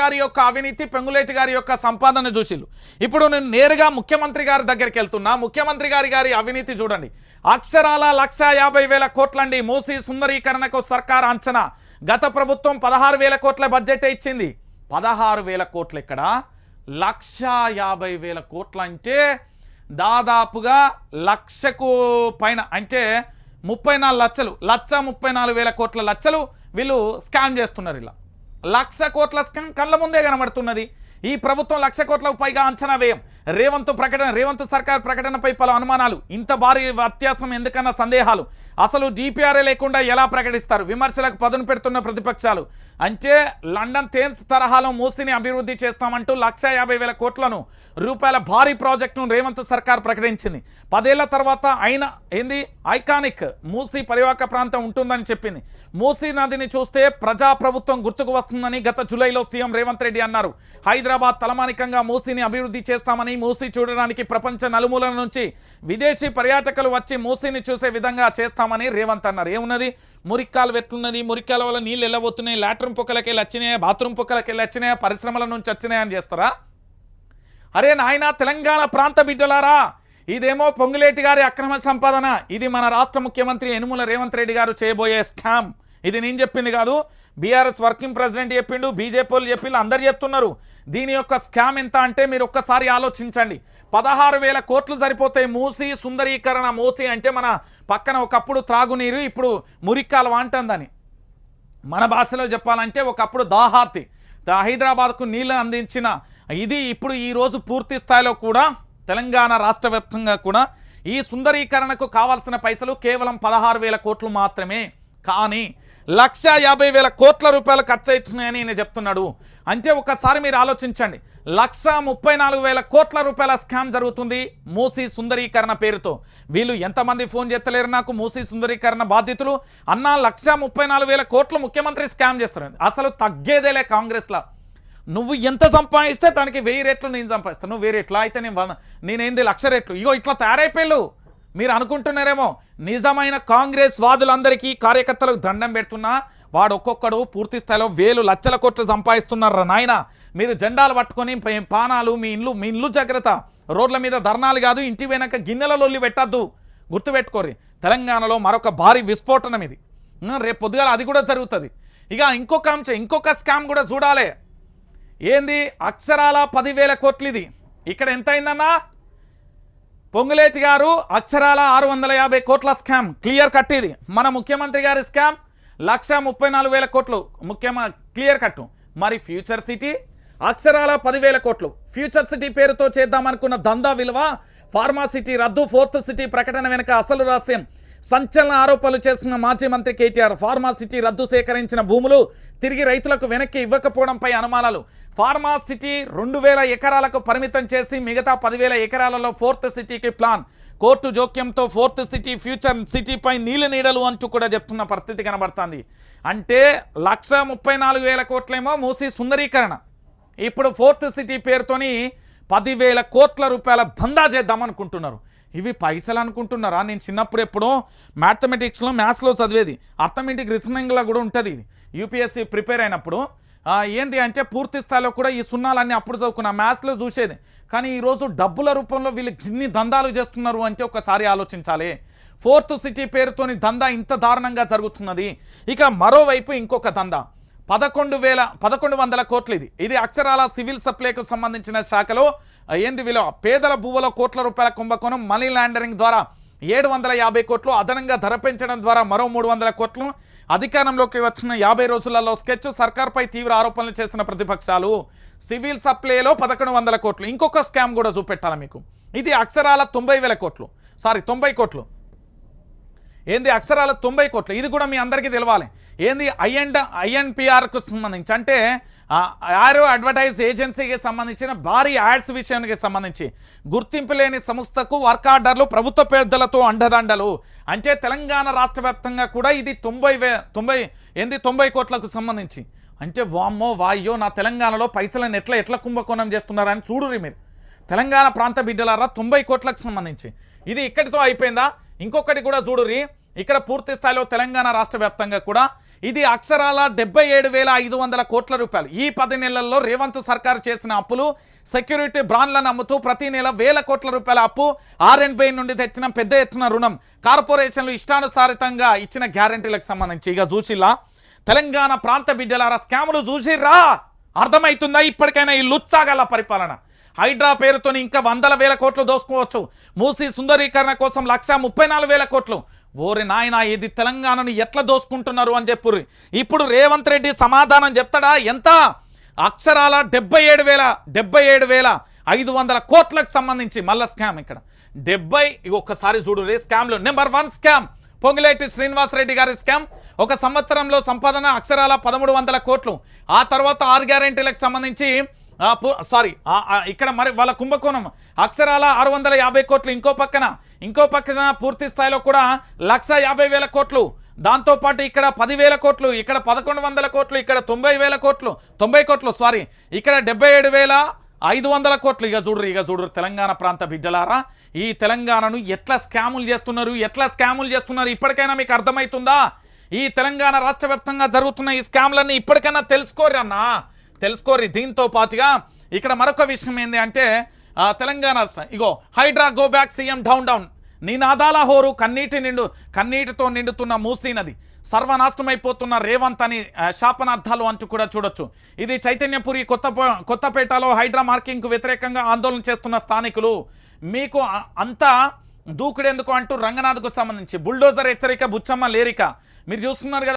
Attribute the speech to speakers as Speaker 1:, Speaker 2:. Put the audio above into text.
Speaker 1: గారి యొక్క అవినీతి పెంగులేటి గారి యొక్క సంపాదన చూసిల్లు ఇప్పుడు నేను నేరుగా ముఖ్యమంత్రి గారి దగ్గరికి వెళ్తున్నా. ముఖ్యమంత్రి గారి గారి అవినీతి చూడండి. అక్షరాల లక్ష యాభై వేల కోట్లండి మూసి సుందరీకరణకు సర్కార్ అంచనా. గత ప్రభుత్వం పదహారు వేల కోట్ల బడ్జెట్ ఇచ్చింది. పదహారు వేల కోట్లు ఇక్కడ లక్ష యాభై వేల కోట్లు అంటే దాదాపుగా లక్షకు పైన అంటే ముప్పై నాలుగు లక్షలు. లక్ష ముప్పై నాలుగు వేల కోట్ల లక్షలు వీళ్ళు స్కామ్ చేస్తున్నారు ఇలా. లక్ష కోట్ల కళ్ళ ముందే కనబడుతున్నది. ఈ ప్రభుత్వం లక్ష కోట్లకు పైగా అంచనా వ్యయం రేవంత్ ప్రకటన రేవంత్ సర్కార్ ప్రకటనపై పలు అనుమానాలు. ఇంత భారీ వ్యత్యాసం ఎందుకన్నా సందేహాలు. అసలు డిపిఆర్ఏ లేకుండా ఎలా ప్రకటిస్తారు? విమర్శలకు పదును పెడుతున్న ప్రతిపక్షాలు. అంటే లండన్ థేమ్స్ తరహాలో మూసిని అభివృద్ధి చేస్తామంటూ లక్ష యాభై వేల కోట్లను రూపాయల భారీ ప్రాజెక్టును రేవంత్ సర్కార్ ప్రకటించింది. పదేళ్ళ తర్వాత అయిన ఏంది? ఐకానిక్ మూసీ పరివాహక ప్రాంతం ఉంటుందని చెప్పింది. మూసీ నదిని చూస్తే ప్రజాప్రభుత్వం గుర్తుకు వస్తుందని గత జూలైలో సీఎం రేవంత్ రెడ్డి అన్నారు. హైదరాబాద్ తలమానికంగా మూసీని అభివృద్ధి చేస్తామని మూసీ చూడడానికి ప్రపంచ నలుమూలల నుంచి విదేశీ పర్యాటకులు వచ్చి మూసీని చూసే విధంగా చేస్తామని రేవంత్ అన్నారు. ఏమున్నది? మురిక్కాలు వెట్లున్నది మురిక్కాల వల్ల నీళ్ళు వెళ్ళబోతున్నాయి లాట్రూమ్ పొక్కలకి వెళ్ళి వచ్చినాయా బాత్రూమ్ పొక్కలకి వెళ్ళి వచ్చినాయా పరిశ్రమల నుంచి వచ్చినాయని చేస్తారా? అరే నాయన తెలంగాణ ప్రాంత బిడ్డలారా ఇదేమో పొంగులేటి గారి అక్రమ సంపాదన ఇది మన రాష్ట్ర ముఖ్యమంత్రి యనుమల రేవంత్ రెడ్డి గారు చేయబోయే స్కామ్. ఇది నేను చెప్పింది కాదు. బీఆర్ఎస్ వర్కింగ్ ప్రెసిడెంట్ చెప్పిండు బీజేపీ వాళ్ళు చెప్పిండు అందరు చెప్తున్నారు. దీని యొక్క స్కామ్ ఎంత అంటే మీరు ఒక్కసారి ఆలోచించండి. పదహారు వేల కోట్లు సరిపోతాయి మూసి సుందరీకరణ మూసి అంటే మన పక్కన ఒకప్పుడు త్రాగునీరు ఇప్పుడు మురిక్కాలు అంటుందని. మన భాషలో చెప్పాలంటే ఒకప్పుడు దాహార్తి దా- హైదరాబాద్కు నీళ్ళు అందించిన ఇది ఇప్పుడు ఈ రోజు పూర్తి స్థాయిలో కూడా తెలంగాణ రాష్ట్ర వ్యాప్తంగా కూడా ఈ సుందరీకరణకు కావాల్సిన పైసలు కేవలం పదహారు వేల కోట్లు మాత్రమే. కానీ లక్ష యాభై వేల కోట్ల రూపాయలు ఖర్చు అవుతున్నాయని ఈయన చెప్తున్నాడు. అంటే ఒకసారి మీరు ఆలోచించండి. లక్ష ముప్పై నాలుగు వేల కోట్ల రూపాయల స్కామ్ జరుగుతుంది మూసీ సుందరీకరణ పేరుతో. వీళ్ళు ఎంతమంది ఫోన్ చేస్తలేరు నాకు మూసీ సుందరీకరణ బాధితులు అన్నా లక్ష ముప్పై నాలుగు వేల కోట్లు ముఖ్యమంత్రి స్కామ్ చేస్తారు. అసలు తగ్గేదేలే కాంగ్రెస్లో. నువ్వు ఎంత సంపాదిస్తే దానికి వెయ్యి రేట్లు నేను సంపాదిస్తాను నువ్వు వెయ్యి రెట్లా? అయితే నేను నేనేంది లక్ష రేట్లు? ఇగో ఇట్లా తయారైపోయాళ్ళు. మీరు అనుకుంటున్నారేమో నిజమైన కాంగ్రెస్ వాదులందరికీ కార్యకర్తలకు దండం పెడుతున్నా వాడు ఒక్కొక్కడు పూర్తి స్థాయిలో వేలు లక్షల కోట్లు సంపాదిస్తున్నారా నాయన? మీరు జెండాలు పట్టుకొని పానాలు మీ ఇల్లు మీ ఇల్లు జాగ్రత్త. రోడ్ల మీద ధర్నాలు కాదు ఇంటి వెనక గిన్నెలలోల్లి పెట్టద్దు. గుర్తుపెట్టుకోరి తెలంగాణలో మరొక భారీ విస్ఫోటనం ఇది. రేపు పొద్దుగాల అది కూడా జరుగుతుంది. ఇక ఇంకొక అంశం ఇంకొక స్కామ్ కూడా చూడాలి. ఏంది? అక్షరాల పదివేల కోట్లు ఇది ఇక్కడ ఎంత అయిందన్నా పొంగులేటి గారు అక్షరాల ఆరు వందల యాభై కోట్ల స్కామ్. క్లియర్ కట్ ఇది. మన ముఖ్యమంత్రి గారి స్కామ్ లక్ష ముప్పై నాలుగు వేల కోట్లు. ముఖ్యమ క్లియర్ కట్టు. మరి ఫ్యూచర్ సిటీ? అక్షరాల పదివేల కోట్లు. ఫ్యూచర్ సిటీ పేరుతో చేద్దామనుకున్న దందా విలువ ఫార్మా సిటీ రద్దు ఫోర్త్ సిటీ ప్రకటన వెనుక అసలు రహస్యం. సంచలన ఆరోపణలు చేసిన మాజీ మంత్రి కేటీఆర్ ఫార్మా సిటీ రద్దు సేకరించిన భూములు తిరిగి రైతులకు వెనక్కి ఇవ్వకపోవడంపై అనుమానాలు. ఫార్మా సిటీ రెండు వేల ఎకరాలకు పరిమితం చేసి మిగతా పదివేల ఎకరాలలో ఫోర్త్ సిటీకి ప్లాన్. కోర్టు జోక్యంతో ఫోర్త్ సిటీ ఫ్యూచర్ సిటీపై నీళ్ళ నీడలు అంటూ కూడా చెప్తున్న పరిస్థితి కనబడుతుంది. అంటే లక్ష ముప్పై నాలుగు వేల కోట్లేమో మూసి సుందరీకరణ. ఇప్పుడు ఫోర్త్ సిటీ పేరుతోని పదివేల కోట్ల రూపాయల బందా చేద్దామనుకుంటున్నారు. ఇవి పైసలు అనుకుంటున్నారా? నేను చిన్నప్పుడు ఎప్పుడో మ్యాథమెటిక్స్లో మ్యాథ్స్లో చదివేది. అర్థమెటిక్ రీజనింగ్లో కూడా ఉంటుంది ఇది. యూపీఎస్సీ ప్రిపేర్ అయినప్పుడు ఏంది అంటే పూర్తి స్థాయిలో కూడా ఈ సున్నాలన్నీ అప్పుడు చదువుకున్నా మ్యాథ్స్లో చూసేది. కానీ ఈరోజు డబ్బుల రూపంలో వీళ్ళు ఇన్ని దందాలు చేస్తున్నారు అంటే ఒకసారి ఆలోచించాలి. ఫోర్త్ సిటీ పేరుతోని దందా ఇంత దారుణంగా జరుగుతున్నది. ఇక మరోవైపు ఇంకొక దందా. పదకొండు వేల పదకొండు వందల కోట్లు ఇది. ఇది అక్షరాల సివిల్ సప్లైకు సంబంధించిన శాఖలో ఏంది విలువ. పేదల భూవలో కోట్ల రూపాయల కుంభకోణం మనీ లాండరింగ్ ద్వారా ఏడు వందల యాభై కోట్లు అదనంగా ధర పెంచడం ద్వారా మరో మూడు వందల కోట్లు. అధికారంలోకి వచ్చిన యాభై రోజులలో స్కెచ్ సర్కార్పై తీవ్ర ఆరోపణలు చేసిన ప్రతిపక్షాలు సివిల్ సప్లైలో పదకొండు వందల కోట్లు. ఇంకొక స్కామ్ కూడా చూపెట్టాలి మీకు? ఇది అక్షరాల తొంభై వేల కోట్లు. సారీ తొంభై కోట్లు. ఏంది అక్షరాల తొంభై కోట్లు? ఇది కూడా మీ అందరికీ తెలవాలి. ఏంది ఐఎండ్ ఐఎన్పిఆర్కు సంబంధించి? అంటే ఆరో అడ్వర్టైజ్ ఏజెన్సీకి సంబంధించిన భారీ యాడ్స్ విషయానికి సంబంధించి. గుర్తింపు లేని సంస్థకు వర్క్ ఆర్డర్లు ప్రభుత్వ పెద్దలతో అండదండలు. అంటే తెలంగాణ రాష్ట్ర వ్యాప్తంగా కూడా ఇది తొంభై వే తొంభై ఏంది తొంభై కోట్లకు సంబంధించి. అంటే వామ్మో వాయ్యో నా తెలంగాణలో పైసలను ఎట్లా ఎట్లా కుంభకోణం చేస్తున్నారని చూడురి మీరు. తెలంగాణ ప్రాంత బిడ్డలారా తొంభై కోట్లకు సంబంధించి. ఇది ఇక్కడితో అయిపోయిందా? ఇంకొకటి కూడా చూడురి ఇక్కడ పూర్తి స్థాయిలో తెలంగాణ రాష్ట్ర వ్యాప్తంగా కూడా ఇది అక్షరాల డెబ్బై ఏడు వేల ఐదు వందల కోట్ల రూపాయలు. ఈ పది నెలల్లో రేవంత్ సర్కారు చేసిన అప్పులు సెక్యూరిటీ బ్రాండ్లను అమ్ముతూ ప్రతి నెల వేల కోట్ల రూపాయల అప్పు ఆర్ఎండ్బై నుండి తెచ్చిన పెద్ద ఎత్తున రుణం కార్పొరేషన్లు ఇష్టానుసారితంగా ఇచ్చిన గ్యారంటీలకు సంబంధించి. ఇక చూసిలా తెలంగాణ ప్రాంత బిడ్డలారా స్కాములు చూసిర్రా అర్థమవుతుందా ఇప్పటికైనా ఈ లుచ్చాగల పరిపాలన? హైడ్రా పేరుతోని ఇంకా వందల వేల కోట్లు దోసుకోవచ్చు మూసి సుందరీకరణ కోసం లక్ష ముప్పై నాలుగు వేల కోట్లు. ఓరి నాయన ఇది తెలంగాణను ఎట్లా దోసుకుంటున్నారు అని చెప్పుర్రి. ఇప్పుడు రేవంత్ రెడ్డి సమాధానం చెప్తాడా? ఎంత? అక్షరాల డెబ్బై ఏడు వేల డెబ్బై ఏడు వేల ఐదు వందల కోట్లకు సంబంధించి మళ్ళా స్కామ్ ఇక్కడ. డెబ్బై ఒక్కసారి చూడు రే స్కామ్లు number one scam. Ponguleti Srinivasa Reddy గారి స్కామ్. ఒక సంవత్సరంలో సంపాదన అక్షరాల పదమూడు వందల కోట్లు. ఆ తర్వాత ఆరు గ్యారెంటీలకు సంబంధించి సారీ ఇక్కడ మరి వాళ్ళ కుంభకోణం. అక్షరాల ఆరు వందల యాభై కోట్లు ఇంకో పక్కన ఇంకో పక్కన పూర్తి స్థాయిలో కూడా లక్ష యాభై వేల కోట్లు. దాంతోపాటు ఇక్కడ పదివేల కోట్లు ఇక్కడ పదకొండు వందల కోట్లు ఇక్కడ తొంభై వేల కోట్లు తొంభై కోట్లు సారీ ఇక్కడ డెబ్బై ఏడు వేల ఐదు వందల కోట్లు. ఇక చూడరు ఇక చూడరు తెలంగాణ ప్రాంత బిడ్డలారా ఈ తెలంగాణను ఎట్లా స్కాములు చేస్తున్నారు ఎట్లా స్కాములు చేస్తున్నారు ఇప్పటికైనా మీకు అర్థమవుతుందా ఈ తెలంగాణ రాష్ట్ర జరుగుతున్న ఈ స్కామ్లన్నీ ఇప్పటికైనా తెలుసుకోరు అన్నా తెలుసుకోరి దీంతో పాటుగా ఇక్కడ మరొక విషయం ఏంటి అంటే తెలంగాణ ఇగో Hydraa go back CM down down. నినాదాల హోరు కన్నీటి నిండు కన్నీటితో నిండుతున్న మూసీ నది. సర్వనాశనమైపోతున్న రేవంత్ అని శాపనార్థాలు అంటూ కూడా చూడొచ్చు. ఇది చైతన్యపురి కొత్త కొత్తపేటలో హైడ్రా మార్కింగ్కు వ్యతిరేకంగా ఆందోళన చేస్తున్న స్థానికులు. మీకు అంతా దూకుడెందుకు అంటూ రంగనాథ్కు సంబంధించి బుల్డోజర్ హెచ్చరిక బుచ్చమ్మ లేరిక. మీరు చూస్తున్నారు కదా